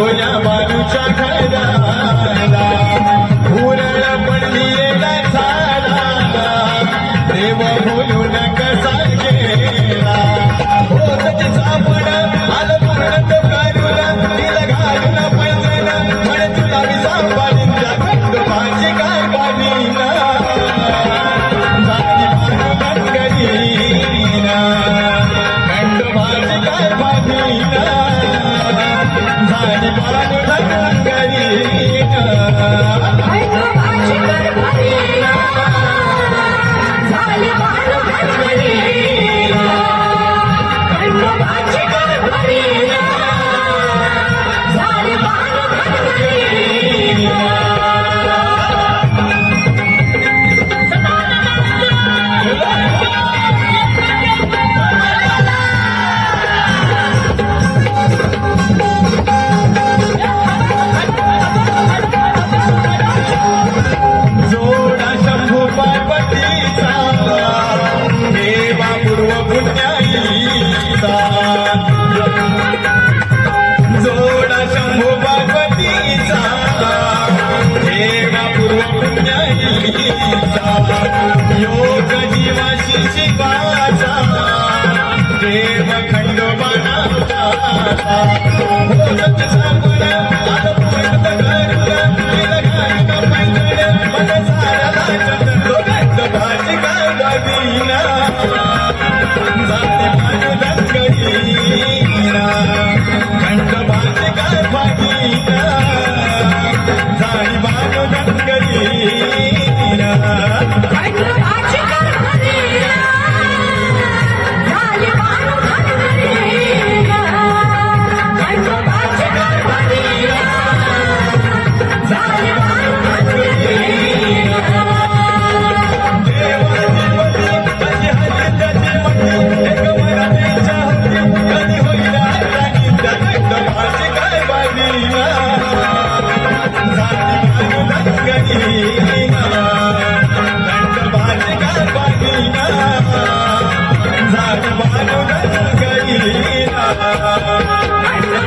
ढोल्या बाजूच्या खैराला उरळ पडली बोलू झाली पांडुरंगरी जोडा शंभू पार्वतीचा. देवा पूर्व पुण्याईचा. योग जीवाशी शिवाचा देव